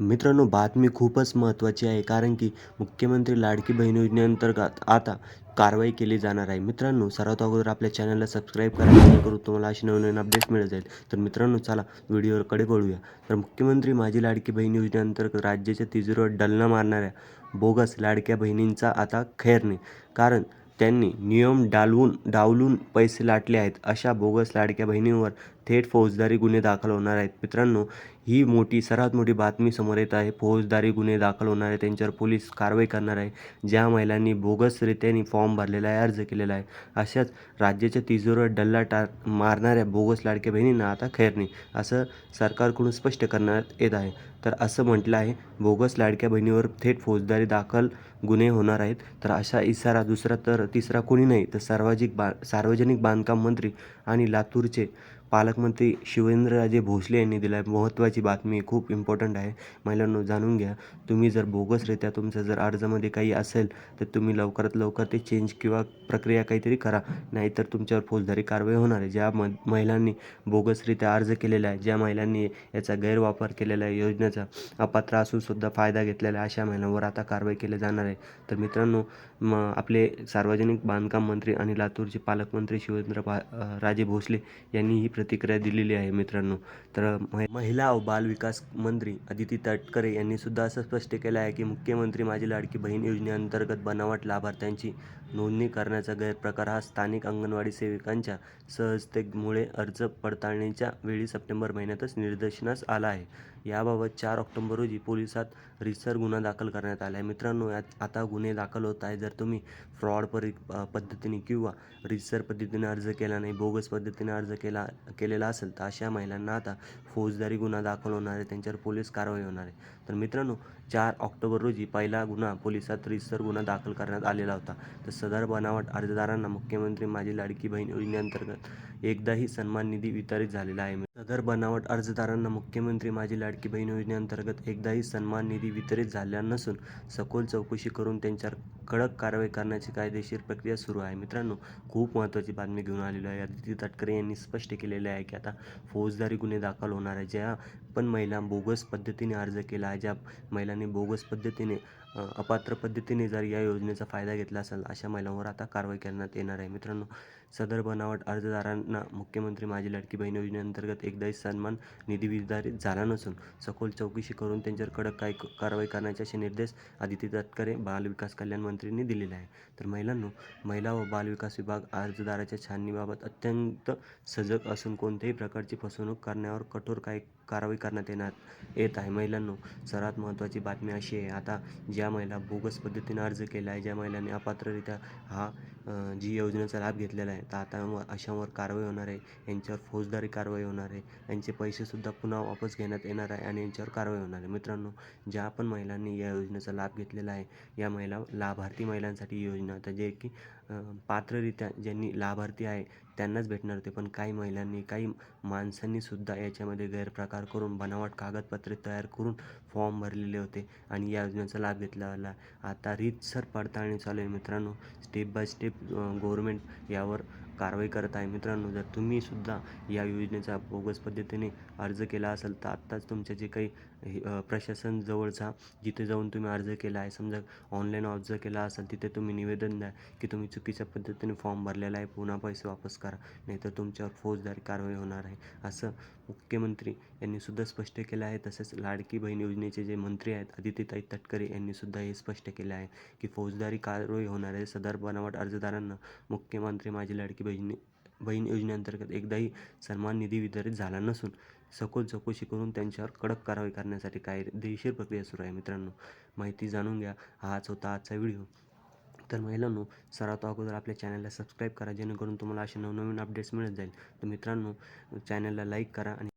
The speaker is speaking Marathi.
मित्रांनो बातमी खूपच महत्त्वाची आहे कारण की मुख्यमंत्री लाडकी बहीण योजनेअंतर्गत आता कारवाई केली जाणार आहे. मित्रांनो सर्वात अगोदर आपल्या चॅनलला सबस्क्राईब करा जेणेकरून तुम्हाला अशी नवीन अपडेट्स मिळत जाईल. तर मित्रांनो चला व्हिडिओकडे वळूया. तर मुख्यमंत्री माझी लाडकी बहीण योजनेअंतर्गत राज्याच्या तिजोरीवर डलना मारणाऱ्या बोगस लाडक्या बहिणींचा आता खैर नाही. कारण त्यांनी नियम डालवून डावलून पैसे लाटले आहेत. अशा बोगस लाडक्या बहिणींवर थेट फौजदारी गुन्हे दाखल होणार आहेत. मित्रांनो ही मोठी सर्वात मोठी बातमी समोर येत आहे. फौजदारी गुन्हे दाखल होणार आहे त्यांच्यावर पोलीस कारवाई करणार आहे ज्या महिलांनी बोगसरित्याने फॉर्म भरलेला आहे अर्ज केलेला आहे. अशाच राज्याच्या तिजोरीवर डल्ला टा मारणाऱ्या बोगस लाडक्या बहिणींना आता खैर नाही असं सरकारकडून स्पष्ट करण्यात येत आहे. तर असं म्हटलं आहे बोगस लाडक्या बहिणीवर थेट फौजदारी दाखल गुन्हे होणार आहेत. तर अशा इशारा दुसरा तर तिसरा कोणी नाही तर सार्वजिक बा सार्वजनिक बांधकाम मंत्री आणि लातूरचे पालकमंत्री शिवेंद्रराजे भोसले यांनी दिला आहे महत्त्वाची बातमी खूप इम्पॉर्टंट आहे. महिलांनो जाणून घ्या. तुम्ही जर बोगसरित्या तुमचं जर अर्जामध्ये काही असेल तर तुम्ही लवकरात लवकर ते चेंज किंवा प्रक्रिया काहीतरी करा. नाहीतर तुमच्यावर फौजदारी कारवाई होणार आहे. ज्या म महिलांनी बोगसरित्या अर्ज केलेला आहे ज्या महिलांनी याचा गैरवापर केलेला आहे योजनेचा अपात्र असूनसुद्धा फायदा घेतलेला आहे अशा महिलांवर आता कारवाई केली जाणार आहे. तर मित्रांनो म आपले सार्वजनिक बांधकाम मंत्री आणि लातूरचे पालकमंत्री शिवेंद्र राजे भोसले यांनी ही प्रतिक्रिया दिलेली आहे मित्रांनो. तर महिला व बालविकास मंत्री अदिती तटकरे यांनी सुद्धा असं स्पष्ट केलं आहे की मुख्यमंत्री माझी लाडकी बहीण योजनेअंतर्गत बनावट लाभार्थ्यांची नोंदणी करण्याचा गैरप्रकार हा स्थानिक अंगणवाडी सेविकांच्या सहजतेमुळे अर्ज पडताळणीच्या वेळी सप्टेंबर महिन्यातच निदर्शनास आला आहे. याबाबत चार ऑक्टोबर रोजी पोलिसात रिसर गुन्हा दाखल करण्यात आला आहे. मित्रांनो यात आता गुन्हे दाखल होत आहे जर तुम्ही फ्रॉड परी पद्धतीने किंवा रिसर पद्धतीने अर्ज केला नाही बोगस पद्धतीने अर्ज केला केलेला असेल तर अशा महिलांना आता फौजदारी गुन्हा दाखल होणार आहे त्यांच्यावर पोलीस कारवाई होणार आहे. तर मित्रांनो चार ऑक्टोबर रोजी पहिला गुन्हा पोलिसात रिसर गुन्हा दाखल करण्यात आलेला होता. तर सदर बनावट अर्जदारांना मुख्यमंत्री माझी लाडकी बहीण योजनेअंतर्गत एकदाही सन्मान निधी वितरित झालेला आहे. सदर बनावट अर्जदारांना मुख्यमंत्री माझी लाडकी बहीण योजनेअंतर्गत एकदाही सन्मान निधी वितरित झाला नसून सखोल चौकशी करून त्यांच्यावर कडक कारवाई करण्याची कायदेशीर प्रक्रिया सुरू आहे. मित्रांनो खूप महत्त्वाची बातमी घेऊन आलेलो आहे. आदित्य तटकरे यांनी स्पष्ट केलेले आहे की आता फौजदारी गुन्हे दाखल होणार आहे ज्या पण महिला बोगस पद्धतीने अर्ज केला आहे ज्या महिलांनी बोगस पद्धतीने अपात्र पद्धतीने जर या योजनेचा फायदा घेतला असेल अशा महिलांवर आता कारवाई करण्यात येणार आहे. मित्रांनो सदर बनावट अर्जदारां ना मुख्यमंत्री माझी लाडकी बहीण योजनेअंतर्गत एकदाही सन्मान निधी विधारित झाला नसून सखोल चौकशी करून त्यांच्यावर कडक काय कारवाई करण्याचे असे निर्देश आदित्य तटकरे बालविकास कल्याण मंत्रींनी दिलेले आहे तर महिलांनो महिला व बालविकास विभाग अर्जदाराच्या छाननीबाबत अत्यंत सजग असून कोणत्याही प्रकारची फसवणूक करण्यावर कठोर काय कारवाई करण्यात येणार येत आहे. महिलांनो सर्वात महत्त्वाची बातमी अशी आहे आता ज्या महिला बोगस पद्धतीने अर्ज केला आहे ज्या महिलांनी अपात्ररित्या हा जी योजनेचा लाभ घेतलेला आहे तर आता अशावर कारवाई होणार आहे यांच्यावर फौजदारी कारवाई होणार आहे यांचे पैसेसुद्धा पुन्हा वापस घेण्यात येणार आहे आणि यांच्यावर कारवाई होणार आहे. मित्रांनो ज्या पण महिलांनी या योजनेचा लाभ घेतलेला आहे या महिला लाभार्थी महिलांसाठी ही योजना तर जे की पात्ररित्या ज्यांनी लाभार्थी आहे त्यांनाच भेटणार होते. पण काही महिलांनी काही माणसांनीसुद्धा याच्यामध्ये गैरप्रकार करून बनावट कागदपत्रे तयार करून फॉर्म भरलेले होते आणि या योजनेचा लाभ घेतला आता रीतसर पडताळणी चालू आहे मित्रांनो. स्टेप बाय स्टेप गव्हर्मेंट यावर कारवाई करत आहे. मित्रांनो जर तुम्हीसुद्धा या योजनेचा बोगस पद्धतीने अर्ज केला असेल तर आत्ताच तुमच्या जे काही प्रशासन जवळचा जिथे जाऊन तुम्ही अर्ज केला आहे समजा ऑनलाईन अर्ज केला असेल तिथे तुम्ही निवेदन द्या की तुम्ही चुकीच्या पद्धतीने फॉर्म भरलेला आहे पुन्हा पैसे वापस करा नाहीतर तुमच्यावर फौजदारी कारवाई होणार आहे. असं मुख्यमंत्री यांनी सुद्धा स्पष्ट केलं आहे. तसेच लाडकी बहीण योजनेचे जे मंत्री आहेत आदित्यताई तटकरे यांनी सुद्धा हे स्पष्ट केलं आहे की फौजदारी कारवाई होणार आहे. सदर बनावट अर्जदारांना मुख्यमंत्री माझी लाडकी बहिणी बहीण योजनेअंतर्गत एकदाही सन्मान निधी वितरित झाला नसून सखोल चौकशी करून त्यांच्यावर कडक कारवाई करण्यासाठी कायदेशीर प्रक्रिया सुरू आहे. मित्रांनो माहिती जाणून घ्या. हाच होता आजचा व्हिडिओ. तर महिलांनो सर्वात अगोदर आपल्या चॅनलला सबस्क्राईब करा जेणेकरून तुम्हाला असे नवनवीन अपडेट्स मिळत जाईल. तर मित्रांनो चॅनलला लाईक करा आणि